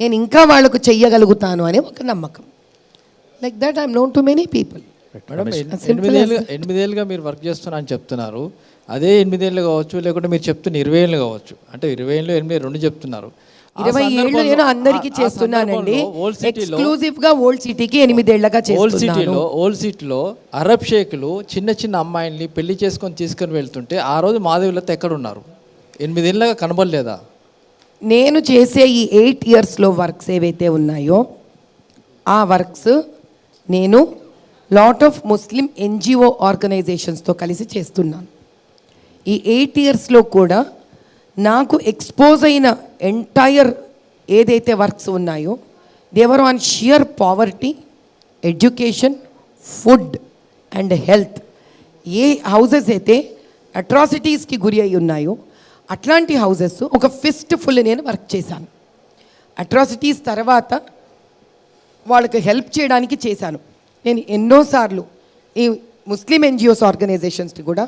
నేను ఇంకా వాళ్ళకు చెయ్యగలుగుతాను అనే ఒక నమ్మకం. Like that I'm known to many people madam N- As simple ఎనిమిదేళ్ళు ఎనిమిదేళ్ళుగా మీరు వర్క్ చేస్తున్నా అని చెప్తున్నారు. అదే ఎనిమిదేళ్ళు కావచ్చు లేకుంటే మీరు చెప్తున్న ఇరవై ఏళ్ళు కావచ్చు. అంటే ఇరవై ఏళ్ళు ఎనిమిది రెండు చెప్తున్నారు. ఇరవై ఏళ్ళు నేను అందరికీ చేస్తున్నానండి. ఎక్స్క్లూజివ్గా ఓల్డ్ సిటీకి ఎనిమిదేళ్ళగా ఓల్డ్ సిటీలో ఓల్డ్ సిటీలో అరబ్ షేకులు చిన్న చిన్న అమ్మాయిల్ని పెళ్ళి చేసుకొని తీసుకొని వెళ్తుంటే ఆ రోజు మాధవిలత ఎక్కడ ఉన్నారు ఎనిమిదేళ్ళగా కనబడలేదా? నేను చేసే ఈ ఎయిట్ ఇయర్స్లో వర్క్స్ ఏవైతే ఉన్నాయో ఆ వర్క్స్ నేను లాట్ ఆఫ్ ముస్లిం ఎన్జిఓ ఆర్గనైజేషన్స్తో కలిసి చేస్తున్నాను. ఈ ఎయిట్ ఇయర్స్లో కూడా నాకు ఎక్స్పోజ్ అయిన ఎంటైర్ ఏదైతే వర్క్స్ ఉన్నాయో they were on sheer poverty education food and health. A houses అయితే అట్రాసిటీస్కి గురి అయి ఉన్నాయో అట్లాంటి హౌజెస్ ఒక ఫిస్ట్ ఫుల్ నేను వర్క్ చేశాను. అట్రాసిటీస్ తర్వాత వాళ్ళకి హెల్ప్ చేయడానికి చేశాను. నేను ఎన్నోసార్లు ఈ ముస్లిం ఎన్జిఓస్ ఆర్గనైజేషన్స్ని కూడా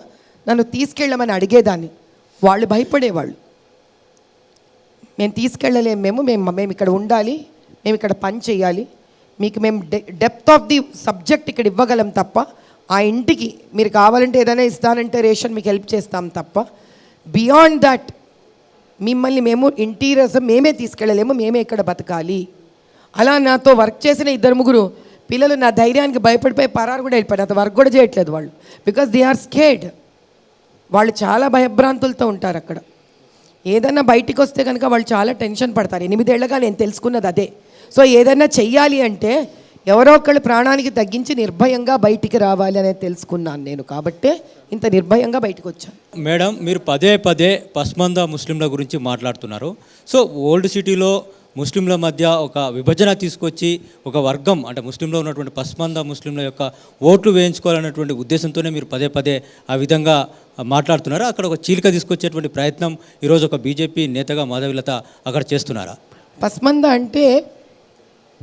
నన్ను తీసుకెళ్ళమని అడిగేదాన్ని. వాళ్ళు భయపడేవాళ్ళు. మేము తీసుకెళ్ళలేము మేము మేము మేము ఇక్కడ ఉండాలి మేము ఇక్కడ పని చేయాలి మీకు మేము డెప్త్ ఆఫ్ ది సబ్జెక్ట్ ఇక్కడ ఇవ్వగలం తప్ప ఆ ఇంటికి మీరు కావాలంటే ఏదైనా ఇస్తానంటే రేషన్ మీకు హెల్ప్ చేస్తాం తప్ప బియాండ్ దట్ మిమ్మల్ని మేము ఇంటీరియర్స్ మేమే తీసుకెళ్ళలేము మేమే ఇక్కడ బతకాలి. అలా నాతో వర్క్ చేసిన ఇద్దరు ముగ్గురు పిల్లలు నా ధైర్యానికి భయపడిపోయి పరారు కూడా వెళ్ళిపోయారు. అంత వర్క్ కూడా చేయట్లేదు వాళ్ళు. బికాస్ దే ఆర్ స్కేడ్ వాళ్ళు చాలా భయభ్రాంతులతో ఉంటారు అక్కడ. ఏదన్నా బయటికి వస్తే కనుక వాళ్ళు చాలా టెన్షన్ పడతారు. ఎనిమిదేళ్ళగా నేను తెలుసుకున్నది అదే. సో ఏదన్నా చెయ్యాలి అంటే ఎవరో ఒకళ్ళు ప్రాణానికి తగ్గించి నిర్భయంగా బయటికి రావాలి అనేది తెలుసుకున్నాను నేను. కాబట్టే ఇంత నిర్భయంగా బయటకు వచ్చాను. మేడం మీరు పదే పదే పస్మంద ముస్లింల గురించి మాట్లాడుతున్నారు. సో ఓల్డ్ సిటీలో ముస్లింల మధ్య ఒక విభజన తీసుకొచ్చి ఒక వర్గం అంటే ముస్లింలో ఉన్నటువంటి పస్మంద ముస్లింల యొక్క ఓట్లు వేయించుకోవాలన్నటువంటి ఉద్దేశంతోనే మీరు పదే పదే ఆ విధంగా మాట్లాడుతున్నారు. అక్కడ ఒక చీలిక తీసుకొచ్చేటువంటి ప్రయత్నం ఈరోజు ఒక బీజేపీ నేతగా మాధవిలత అక్కడ చేస్తున్నారా? పస్మంద అంటే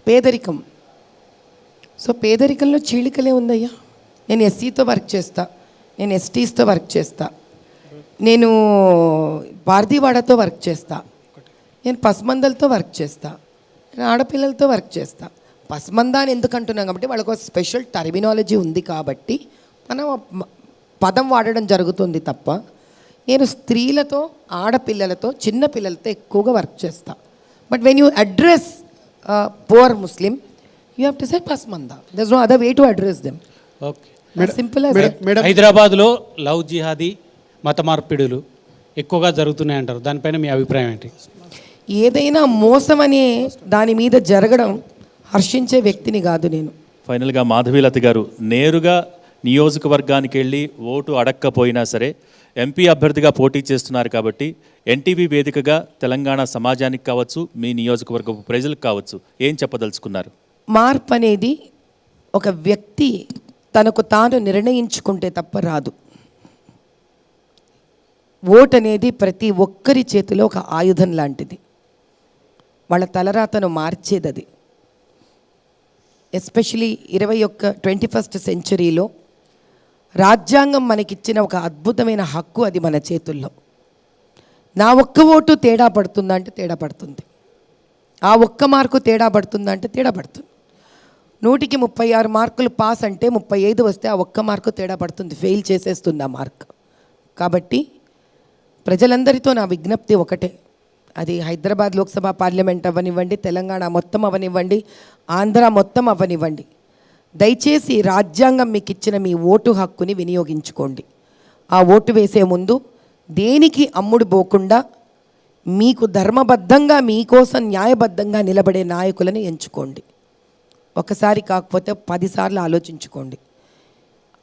పేదరికం. సో పేదరికంలో చీలికలే ఉందయ్యా. నేను ఎస్సీతో వర్క్ చేస్తా. నేను ఎస్టీస్తో వర్క్ చేస్తా. నేను భారతీవాడతో వర్క్ చేస్తా. నేను పసుమందలతో వర్క్ చేస్తా. నేను ఆడపిల్లలతో వర్క్ చేస్తా. పసుమంద అని ఎందుకు అంటున్నాం కాబట్టి వాళ్ళకు ఒక స్పెషల్ టర్మినాలజీ ఉంది కాబట్టి మనం పదం వాడడం జరుగుతుంది తప్ప నేను స్త్రీలతో ఆడపిల్లలతో చిన్న పిల్లలతో ఎక్కువగా వర్క్ చేస్తా. But when you address poor Muslim you have to say Pasmanda thus no other way to address them okay simple హైదరాబాద్లో లవ్ జిహాదీ మత మార్పిడులు ఎక్కువగా జరుగుతున్నాయి అంటారు. దానిపైన మీ అభిప్రాయం ఏంటి? ఏదైనా మోసం అనే దాని మీద జరగడం హర్షించే వ్యక్తిని కాదు నేను. ఫైనల్గా మాధవీలత గారు నేరుగా నియోజకవర్గానికి వెళ్ళి ఓటు అడక్కపోయినా సరే ఎంపీ అభ్యర్థిగా పోటీ చేస్తున్నారు కాబట్టి ఎన్టీవీ వేదికగా తెలంగాణ సమాజానికి కావచ్చు మీ నియోజకవర్గపు ప్రజలకు కావచ్చు ఏం చెప్పదలుచుకున్నారు? మార్పు అనేది ఒక వ్యక్తి తనకు తాను నిర్ణయించుకుంటే తప్ప రాదు. ఓట్ అనేది ప్రతి ఒక్కరి చేతిలో ఒక ఆయుధం లాంటిది. వాళ్ళ తలరాతను మార్చేది అది ఎస్పెషలీ ఇరవై ఒక్క ట్వంటీ ఫస్ట్ సెంచరీలో రాజ్యాంగం మనకిచ్చిన ఒక అద్భుతమైన హక్కు అది మన చేతుల్లో. నా ఒక్క ఓటు తేడా పడుతుందంటే తేడా పడుతుంది. ఆ ఒక్క మార్కు తేడా పడుతుందంటే తేడా పడుతుంది. నూటికి ముప్పై ఆరు మార్కులు పాస్ అంటే ముప్పై ఐదు వస్తే ఆ ఒక్క మార్కు తేడా పడుతుంది. ఫెయిల్ చేసేస్తుంది ఆ మార్క్. కాబట్టి ప్రజలందరితో నా విజ్ఞప్తి ఒకటే. అది హైదరాబాద్ లోక్సభ పార్లమెంట్ అవ్వనివ్వండి తెలంగాణ మొత్తం అవ్వనివ్వండి ఆంధ్ర మొత్తం అవ్వనివ్వండి దయచేసి రాజ్యాంగం మీకు ఇచ్చిన మీ ఓటు హక్కుని వినియోగించుకోండి. ఆ ఓటు వేసే ముందు దేనికి అమ్ముడు పోకుండా మీకు ధర్మబద్ధంగా మీకోసం న్యాయబద్ధంగా నిలబడే నాయకులను ఎంచుకోండి. ఒకసారి కాకపోతే పదిసార్లు ఆలోచించుకోండి.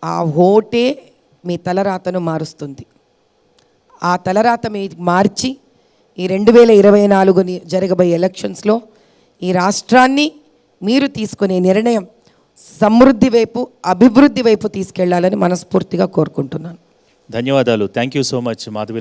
ఆ ఓటే మీ తలరాతను మారుస్తుంది. ఆ తలరాత మీ మార్చి ఈ రెండు వేల ఇరవై నాలుగుని జరగబోయే ఎలక్షన్స్లో ఈ రాష్ట్రాన్ని మీరు తీసుకునే నిర్ణయం సమృద్ధి వైపు అభివృద్ధి వైపు తీసుకెళ్ళాలని మనస్ఫూర్తిగా కోరుకుంటున్నాను. ధన్యవాదాలు. Thank you so much Madhavi